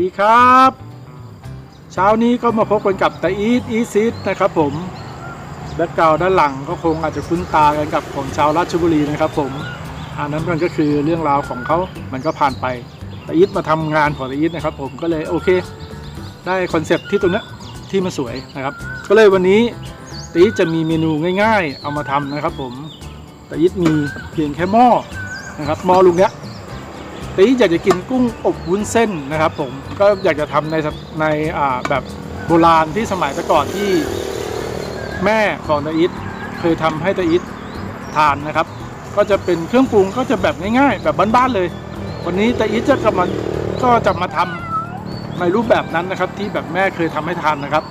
ดีครับ เช้านี้ก็มาพบกันกับตาอีทอีซิดนะครับผมแบ็กกราวด้านหลังก็คงอาจจะคุ้นตากันกับของชาวราชบุรีนะครับผมอันนั้นมันก็คือเรื่องราวของเขามันก็ผ่านไปตาอีทมาทำงานของตาอีทนะครับผมก็เลยโอเค ได้คอนเซปต์ที่ตรงนี้ที่มันสวยนะครับ ก็เลยวันนี้ตาอีทจะมีเมนูง่าย ๆ เอามาทำนะครับผมตาอีทมีเพียงแค่หม้อนะครับหม้อลุงเนี้ย ตีอยากจะกินกุ้งอบวุ้นเส้นนะครับผมก็อยากจะทำในในอ่าแบบโบราณที่สมัยแต่ก่อนที่แม่ของตาอิทเคยทำให้ตาอิททานนะครับ ก็จะเป็นเครื่องปรุงก็จะแบบง่ายๆ แบบบ้านๆเลย วันนี้ตาอิทจะกำลังก็จะมาทำในรูปแบบนั้นนะครับ ที่แบบแม่เคยทำให้ทานนะครับ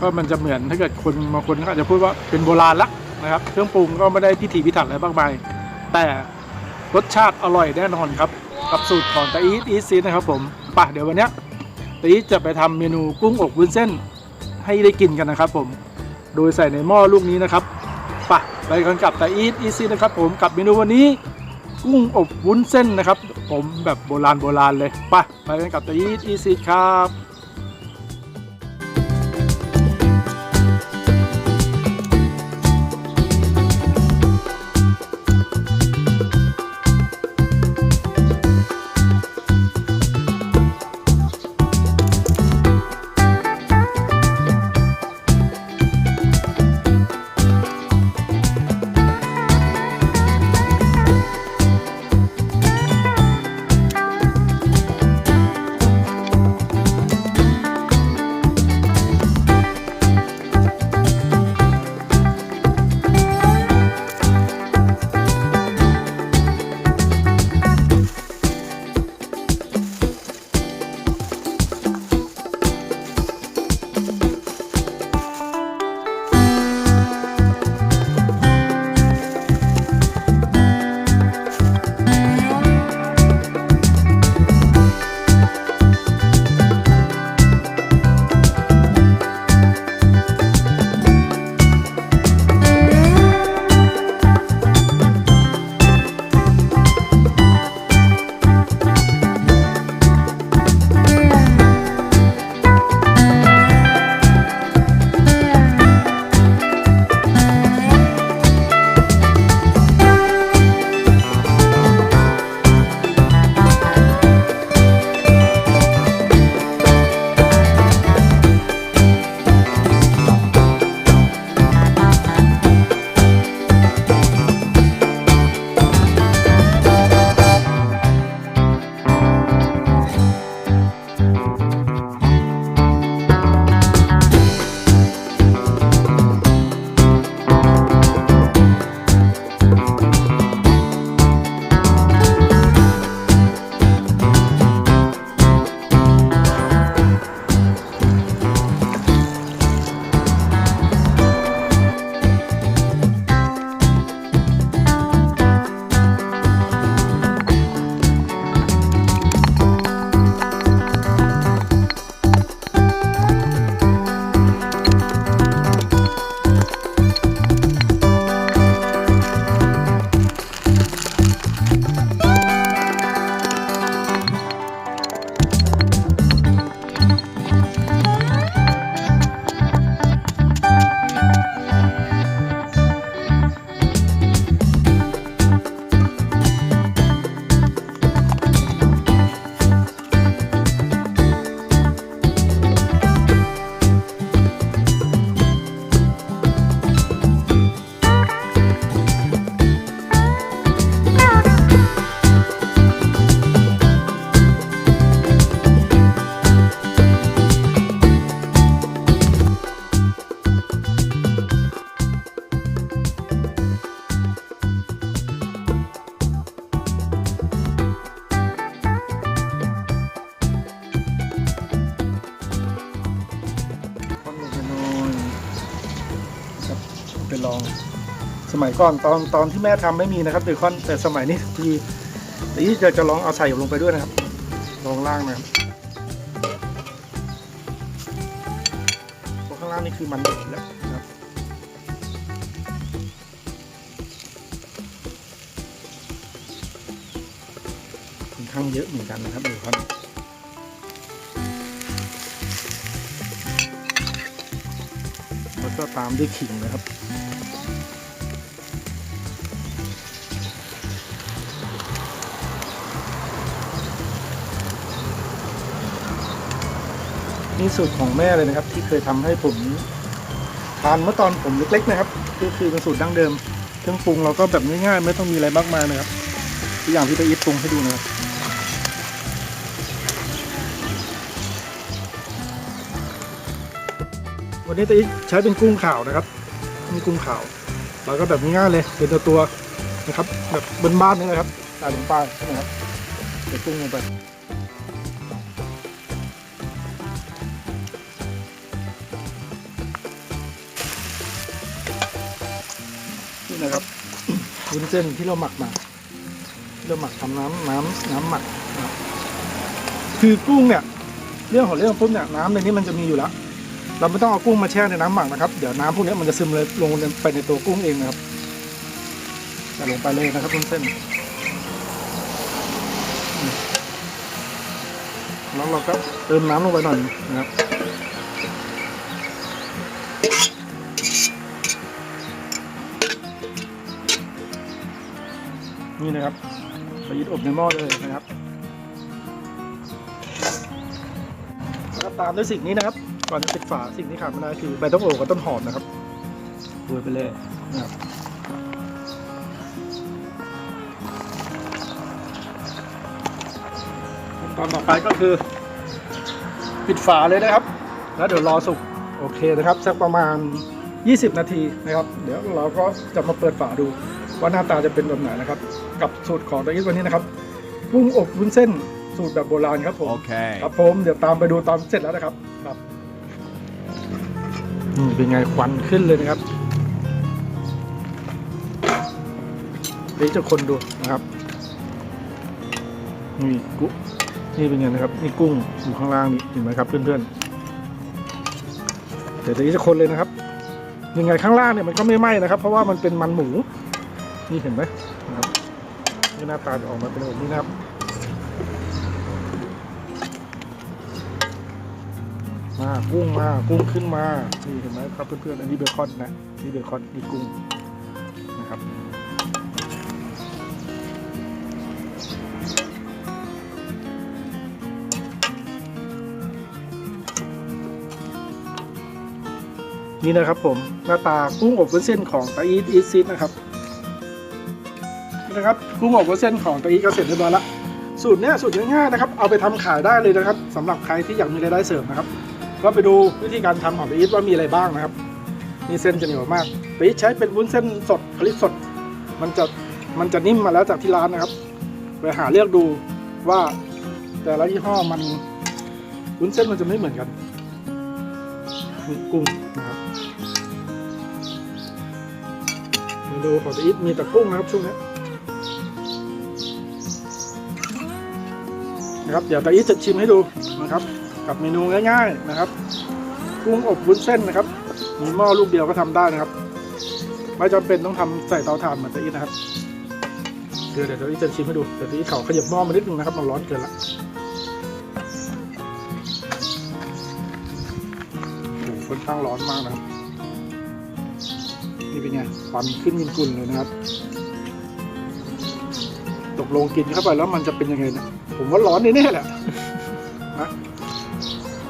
ก็มันจะเหมือนถ้าเกิดคนบางคนก็อาจจะพูดว่าเป็นโบราณละนะครับ เครื่องปรุงก็ไม่ได้พิถีพิถันอะไรมากมายแต่รสชาติอร่อยแน่นอนครับ กับสูตรของตาอีทอีทซีนะครับผมป่ะเดี๋ยววันนี้ตาอีทจะไปทำเมนูกุ้งอบวุ้นเส้นให้ได้กินกันนะครับ ผม โดยใส่ในหม้อลูกนี้นะครับป่ะไปกันกับตาอีทอีทซีนะครับ ผมกับเมนูวันนี้กุ้งอบวุ้นเส้นนะครับ ผมแบบโบราณโบราณเลยป่ะไปกันกับตาอีทอีทซีครับ อง สมัยก่อนตอนตอนที่แม่ทำไม่มีนะครับเบคอนแต่สมัยนี้คือนี่จะจะลองเอาใส่ลงไปด้วยนะครับ ลองล่างนะครับข้างล่างนี่คือมันเด็ดแล้วนะครับค่อข้างเยอะเหมือนกันนะครับเบคอนแล้วก็ตามด้วยขิงนะครับ นี่สูตรของแม่เลยนะครับ ที่เคยทำให้ผมทานเมื่อตอนผมเล็กๆนะครับก็คือเป็นสูตรดั้งเดิมเครื่องปรุงเราก็แบบง่ายๆไม่ต้องมีอะไรมากมายนะครับทุกอย่างที่ตะอีทปรุงให้ดูนะครับวันนี้ตะอีทใช้เป็นกุ้งขาวนะครับนี่กุ้งขาวเราก็แบบง่ายๆเลยเป็นตัวตัวนะครับ แบบบนบ้านนี่นะครับใส่ลงไปนะครับเดี๋ยวกุ้งลงไป นะครับวุ้นเส้นที่เราหมักมาเราหมักทำน้ำน้ำน้ำหมักนะคือกุ้งเนี่ยเรื่องของเรื่องปุ๊บเนี่ยน้ำในนี้มันจะมีอยู่แล้ว เราไม่ต้องเอากุ้งมาแช่ในน้ำหมักนะครับเดี๋ยวน้ำพวกนี้มันจะซึมเลยลงไปในตัวกุ้งเองนะครับใส่ลงไปเลยนะครับวุ้นเส้นแล้วเราก็เติมน้ำลงไปหน่อยนะครับ นี่นะครับไปยึดอบในหม้อเลยนะครับแล้วก็ตามด้วยสิ่งนี้นะครับ ก่อนจะปิดฝาสิ่งที่ขาดไม่ได้คือใบต้นโอกับต้นหอมนะครับโรยไปเลยนะครับตอนต่อไปก็คือ ปิดฝาเลยนะครับ แล้วเดี๋ยวรอสุกโอเคนะครับ สักประมาณ 20 นาทีนะครับ เดี๋ยวเราก็จะมาเปิดฝาดู ว่าหน้าตาจะเป็นแบบไหนนะครับ กับสูตรของตะกี้วันนี้นะครับกุ้งอบวุ้นเส้นสูตรแบบโบราณครับผม Okay. ครับผมเดี๋ยวตามไปดูตอนเสร็จแล้วนะครับครับนี่เป็นไงควันขึ้นเลยนะครับเดี๋ยวจะคนดูนะครับนี่กุ้งนี่เป็นไงนะครับนี่กุ้งอยู่ข้างล่างนี่เห็นไหมครับเพื่อนๆเดี๋ยวตะกี้จะคนเลยนะครับยังไงข้างล่างเนี่ยมันก็ไม่ไหม้นะครับ เพราะว่ามันเป็นมันหมู นี่เห็นไหมนะครับนี่หน้าตาจะออกมาเป็นแบบนี้นะครับมากุ้งมากุ้งขึ้นมานี่เห็นไหมครับเพื่อนๆอันนี้เบคอนนะนี่เบคอนนี่กุ้งนะครับนี่นะครับผมหน้าตากุ้งอบวุ้นเส้นของตาอีทอีทซิดนะครับ นะครับกุ้งอบวุ้นเส้นของตาอีก็เสร็จเรียบร้อยละสูตรเนี้ยสูตรง่ายๆนะครับเอาไปทำขายได้เลยนะครับสำหรับใครที่อยากมีรายได้เสริมนะครับก็ไปดูวิธีการทำของตะอีว่ามีอะไรบ้างนะครับนี่เส้นจะเหนียวมากตะอีใช้เป็นวุ้นเส้นสดผลิตสด มันจะมันจะนิ่มมาแล้วจากที่ร้านนะครับไปหาเลือกดูว่าแต่ละยี่ห้อมันวุ้นเส้นมันจะไม่เหมือนกันนี่กุ้งนะครับเมนูของตะอีทมีแต่กุ้งนะครับช่วงนี้ นะครับเดี๋ยวตะอีจะชิมให้ดูนะครับ กับเมนูง่าย ๆนะครับกุ้งอบวุ้นเส้นนะครับ มีหม้อลูกเดียวก็ทำได้นะครับ ไม่จำเป็นต้องทำใส่เตาถ่านเหมือนตะอีนะครับเดี๋ยวเดี๋ยวตะอีจะชิมให้ดูเดี๋ยวตะอีเขาขยับหม้อมานิดนึงนะครับมันร้อนเกินละค่อนข้างร้อนมากนะครับ นี่เป็นไงควันขึ้นยินกุ่นเลยนะครับ ตกลงกินเข้าไปแล้วมันจะเป็นยังไงเนะผมว่าร้อนแน่ๆแหละนะ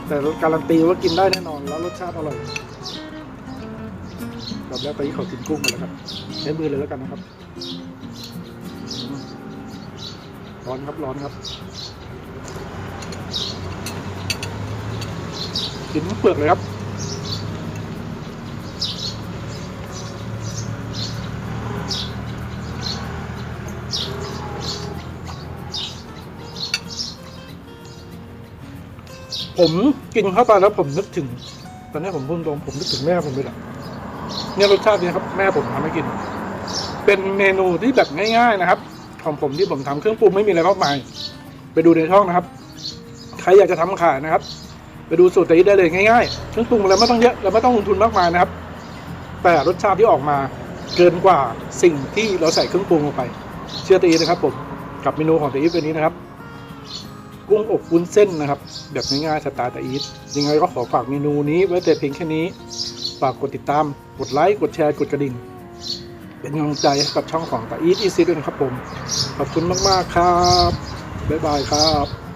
แต่การันตีว่ากินได้แน่นอน แล้วรสชาติอร่อยแบบแล้วไปที่เขากินกุ้งกันแล้วครับใช้มือเลยแล้วกันนะครับอืมร้อนครับร้อนครับกินทั้งเปลือกเลยครับ ผมกินเข้าไปแล้วผมนึกถึง ตอนนี้ผมพูดตรงผมนึกถึงแม่ผมเลยแหละเนี่ยรสชาตินี้ครับ แม่ผมทำให้กิน เป็นเมนูที่แบบง่ายๆนะครับ ของผมที่ผมทำเครื่องปรุงไม่มีอะไรมากมาย ไปดูในช่องนะครับ ใครอยากจะทำขายนะครับ ไปดูสูตรตีได้เลยง่ายๆเครื่องปรุงอะไรไม่ต้องเยอะเราไม่ต้องลงทุนมากมายนะครับ แต่รสชาติที่ออกมาเกินกว่าสิ่งที่เราใส่เครื่องปรุงลงไป เชื่อตีนะครับผมกับเมนูของตีวันนี้นะครับ กุ้งอบวุ้นเส้นนะครับ แบบง่ายๆสไตล์ตะอีทยังไงก็ขอฝากเมนูนี้ไว้แต่เพียงแค่นี้ ฝากกดติดตาม กดไลค์ กดแชร์ กดกระดิ่ง เป็นกำลังใจกับช่องของตาอีทอีซีด้วยนะครับผม ขอบคุณมากๆครับ บ๊ายบายครับ